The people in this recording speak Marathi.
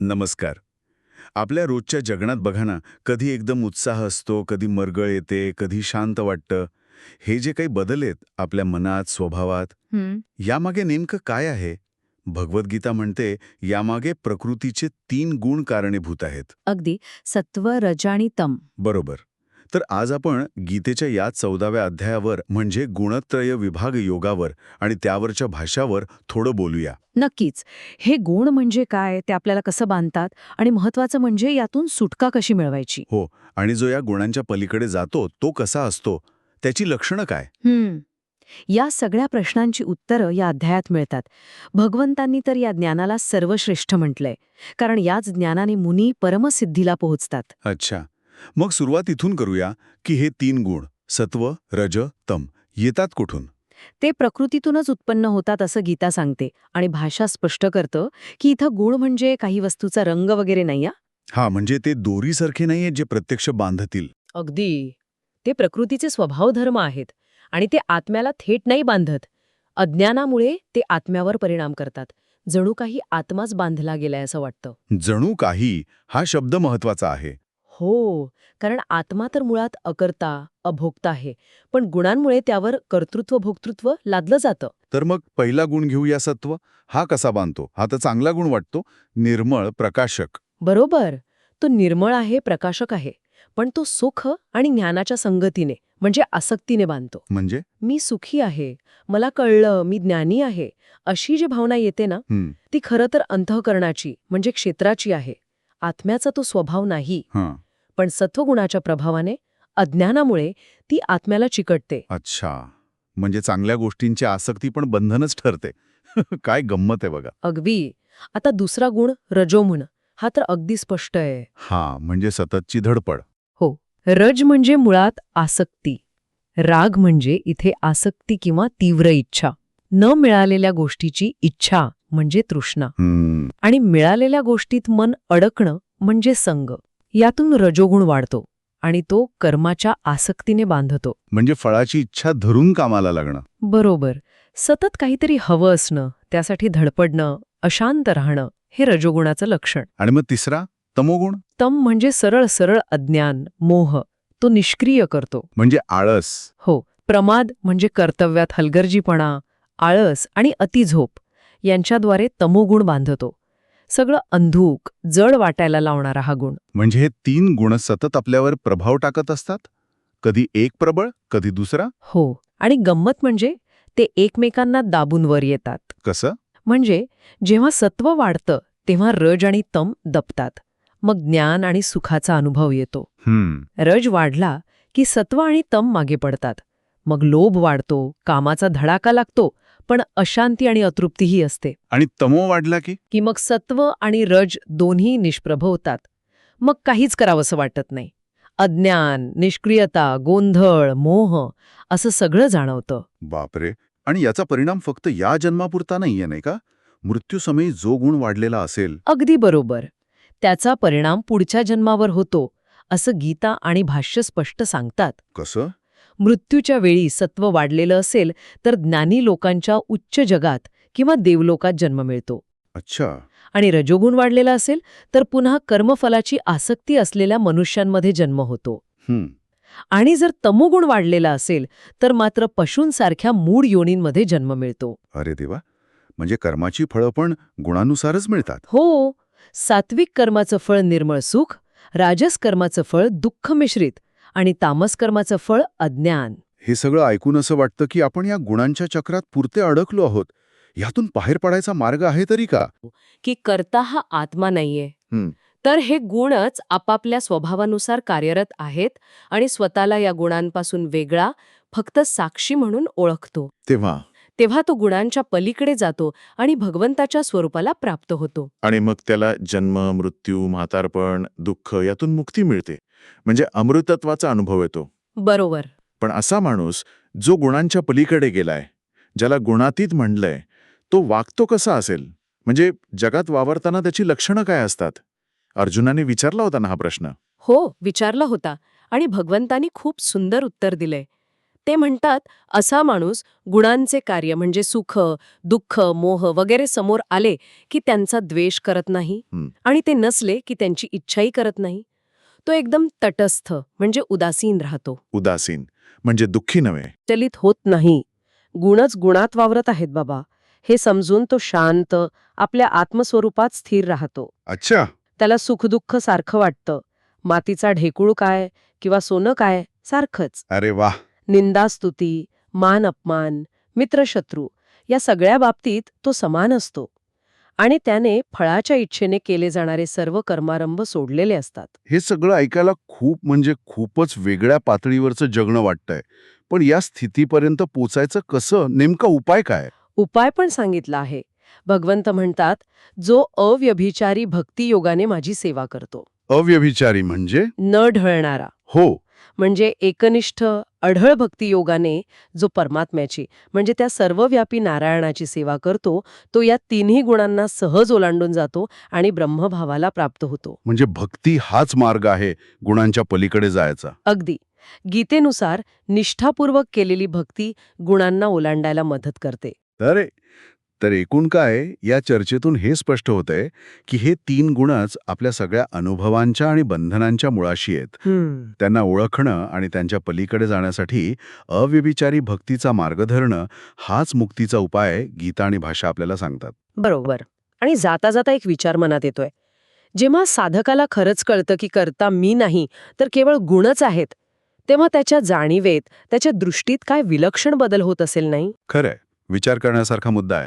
नमस्कार. आपल्या रोजच्या जगण्यात बघा ना कधी एकदम उत्साह असतो कधी मरगळ येते कधी शांत वाटतं. हे जे काही बदल आहेत आपल्या मनात स्वभावात यामागे नेमकं काय आहे? भगवद्गीता म्हणते यामागे प्रकृतीचे तीन गुण कारणीभूत आहेत. अगदी. सत्व रज आणि तम. बरोबर. तर आज आपण गीतेच्या या चौदाव्या अध्यायावर म्हणजे गुणत्रय विभाग योगावर आणि त्यावरच्या भाषावर थोडं बोलूया. नक्कीच. हे गुण म्हणजे काय? ते आपल्याला कसं बांधतात? आणि महत्वाचं म्हणजे यातून सुटका कशी मिळवायची? हो आणि जो या गुणांच्या पलीकडे जातो तो कसा असतो? त्याची लक्षणं काय? हं. या सगळ्या प्रश्नांची उत्तरं या अध्यायात मिळतात. भगवंतांनी तर या ज्ञानाला सर्वश्रेष्ठ म्हटलंय. कारण याच ज्ञानाने मुनी परमसिद्धीला पोहोचतात. अच्छा. मग सुरुवात इथून करूया की हे तीन गुण सत्व रज तम येतात कुठून? ते प्रकृतीतूनच उत्पन्न होतात असं गीता सांगते आणि भाषा स्पष्ट करतं की इथं गुण म्हणजे काही वस्तूचा रंग वगैरे नाही हा. म्हणजे ते दोरीसारखे नाहीये जे प्रत्यक्ष बांधतील. अगदी. ते प्रकृतीचे स्वभाव धर्म आहेत आणि ते आत्म्याला थेट नाही बांधत. अज्ञानामुळे ते आत्म्यावर परिणाम करतात. जणू काही आत्माच बांधला गेलाय असं वाटतं. जणू काही हा शब्द महत्त्वाचा आहे. हो कारण आत्मा तर मुळात अकर्ता अभोक्ता आहे पण गुणांमुळे त्यावर कर्तृत्व भोक्तृत्व लादलं जातं. तर मग पहिला गुण घेऊया सत्व? हा कसा बांधतो? हा तर चांगला गुण वाटतो. निर्मळ प्रकाशक. बरोबर. तो निर्मळ आहे प्रकाशक आहे पण तो सुख आणि ज्ञानाच्या संगतीने म्हणजे आसक्तीने बांधतो. म्हणजे? मी सुखी आहे मला कळलं मी ज्ञानी आहे अशी जी भावना येते ना ती खरं तर अंतःकरणाची म्हणजे क्षेत्राची आहे. आत्म्याचा तो स्वभाव नाही. हां. पण सत्वगुणाच्या प्रभावाने अज्ञानामुळे ती आत्म्याला चिकटते. अच्छा. म्हणजे चांगल्या गोष्टींची आसक्ती पण बंधनच ठरते. काय गंमत आहे बघा. अगदी. आता दुसरा गुण रजोमून हा तर अगदी स्पष्ट आहे. हा म्हणजे सततची धडपड. हो. रज म्हणजे मुळात आसक्ती. राग म्हणजे इथे आसक्ती किंवा तीव्र इच्छा. न मिळालेल्या गोष्टीची इच्छा म्हणजे तृष्णा. आणि मिळालेल्या गोष्टीत मन अडकणं म्हणजे संग. यातून रजोगुण वाढतो आणि तो कर्माच्या आसक्तीने बांधतो. म्हणजे फळाची इच्छा धरून कामाला लागणं. बरोबर. सतत काहीतरी हवं असणं त्यासाठी धडपडणं अशांत राहणं हे रजोगुणाचं लक्षण. आणि मग तिसरा तमोगुण? तम म्हणजे सरळ सरळ अज्ञान मोह तो निष्क्रिय करतो. म्हणजे आळस. हो प्रमाद म्हणजे कर्तव्यात हलगर्जीपणा आळस आणि अतिझोप यांच्याद्वारे तमोगुण बांधतो. सगळं अंधूक जड वाटायला लावणारा हा गुण. म्हणजे हे तीन गुण सतत आपल्यावर प्रभाव टाकत असतात? कधी एक प्रबळ कधी दुसरा? हो. आणि गंमत म्हणजे ते एकमेकांना दाबून वर येतात. कसं? म्हणजे जेव्हा सत्व वाढतं तेव्हा रज आणि तम दपतात मग ज्ञान आणि सुखाचा अनुभव येतो. हम्म. रज वाढला की सत्व आणि तम मागे पडतात. मग लोभ वाढतो कामाचा धडाका लागतो पण अशांती आणि अतृप्तीही असते. आणि तमो वाढला की? की मग सत्व आणि रज दोन्ही निष्प्रभ होतात. मग काहीच करावंसं वाटत नाही. अज्ञान निष्क्रियता गोंधळ मोह असं सगळं जाणवतं. बापरे! आणि याचा परिणाम फक्त या जन्मापुरता नाहीये नाही का? मृत्यूसमयी जो गुण वाढलेला असेल. अगदी बरोबर. त्याचा परिणाम पुढच्या जन्मावर होतो असं गीता आणि भाष्य स्पष्ट सांगतात. कसं? मृत्यूच्या वेळी सत्व वाढलेलं असेल तर ज्ञानी लोकांच्या उच्च जगात किंवा देवलोकात जन्म मिळतो. अच्छा. आणि रजोगुण वाढलेला असेल तर पुन्हा कर्मफलाची आसक्ती असलेल्या मनुष्यांमध्ये जन्म होतो. हम्म. आणि जर तमोगुण वाढलेला असेल तर मात्र पशूंसारख्या मूळ योनींमध्ये जन्म मिळतो. अरे देवा! म्हणजे कर्माची फळं पण गुणानुसारच मिळतात. हो सात्विक कर्माचं फळ निर्मळ सुख राजस कर्माचं फळ दुःख मिश्रित आणि तामस कर्माचं फळ अज्ञान. हे सगळं ऐकून असं वाटतं की आपण या गुणांच्या चक्रात पुरते अडकलो आहोत. यातून बाहेर पडायचा मार्ग आहे तरी का? की करता हा आत्मा नाहीये. तर हे गुणच आपापल्या स्वभावानुसार कार्यरत आहेत आणि स्वतःला या गुणांपासून वेगळा फक्त साक्षी म्हणून ओळखतो. तेव्हा? तेव्हा तो गुणांच्या पलीकडे जातो आणि भगवंताच्या स्वरूपाला प्राप्त होतो. आणि मग त्याला जन्म मृत्यू म्हातारपण दुःख यातून मुक्ती मिळते. म्हणजे अमृतत्वाचा अनुभव येतो. बरोबर. पण असा माणूस जो गुणांच्या पलीकडे गेलाय ज्याला गुणातीत म्हणलंय तो वागतो कसा असेल? म्हणजे जगात वावरताना त्याची लक्षणं काय असतात? अर्जुनाने विचारला होता ना हा प्रश्न. हो विचारला होता आणि भगवंतानी खूप सुंदर उत्तर दिलंय. ते म्हणतात असा माणूस गुणांचे कार्य म्हणजे सुख दुःख मोह वगैरे समोर आले की त्यांचा द्वेष करत नाही हं. आणि ते नसले की त्यांची इच्छाही करत नाही. तो एकदम तटस्थ म्हणजे उदासीन राहतो. उदासीन म्हणजे दुःखी नव्हे. चलित होत नाही. गुणच गुणात वावरत आहेत बाबा. हे समजून तो शांत आपल्या आत्मस्वरूपात स्थिर राहतो. अच्छा. त्याला सुखदुःख सारखं वाटतं. मातीचा ढेकूळ काय किंवा सोनं काय सारखंच. अरे वा निंदास्तुती मान अपमान मित्रशत्रू या सगळ्या बाबतीत तो समान असतो. आणि त्याने फळाच्या इच्छेने केले जाणारे सर्व कर्मारंभ सोडलेले असतात. हे सगळं ऐकायला खूप म्हणजे खूपच वेगळ्या पातळीवरचं जगणं वाटतंय. पण या स्थितीपर्यंत पोचायचं कसं? नेमका उपाय काय? उपाय पण सांगितला आहे. भगवंत म्हणतात जो अव्यभिचारी भक्तियोगाने माझी सेवा करतो. अव्यभिचारी म्हणजे? न ढळणारा. हो. म्हणजे एकनिष्ठ अढळ भक्तियोगाने जो परमात्म्याची म्हणजे त्या सर्वव्यापी नारायणाची सेवा करतो तो या तिन्ही गुणांना सहज ओलांडून जातो आणि ब्रह्मभावाला प्राप्त होतो. म्हणजे भक्ती हाच मार्ग आहे गुणांच्या पलीकडे जायचा. अगदी. गीतेनुसार निष्ठापूर्वक केलेली भक्ती गुणांना ओलांडायला मदत करते. अरे तर एकूण काय या चर्चेतून हे स्पष्ट होतंय की हे तीन गुणच आपल्या सगळ्या अनुभवांच्या आणि बंधनांच्या मुळाशी आहेत. त्यांना ओळखणं आणि त्यांच्या पलीकडे जाण्यासाठी अव्यभिचारी भक्तीचा मार्ग धरणं हाच मुक्तीचा उपाय गीता आणि भाषा आपल्याला सांगतात. बरोबर. आणि जाता जाता एक विचार मनात येतोय. जेव्हा साधकाला खरंच कळतं की करता मी नाही तर केवळ गुणच आहेत. तेव्हा त्याच्या जाणीवेत त्याच्या दृष्टीत काय विलक्षण बदल होत असेल नाही? खरंय. विचार करण्यासारखा मुद्दा आहे.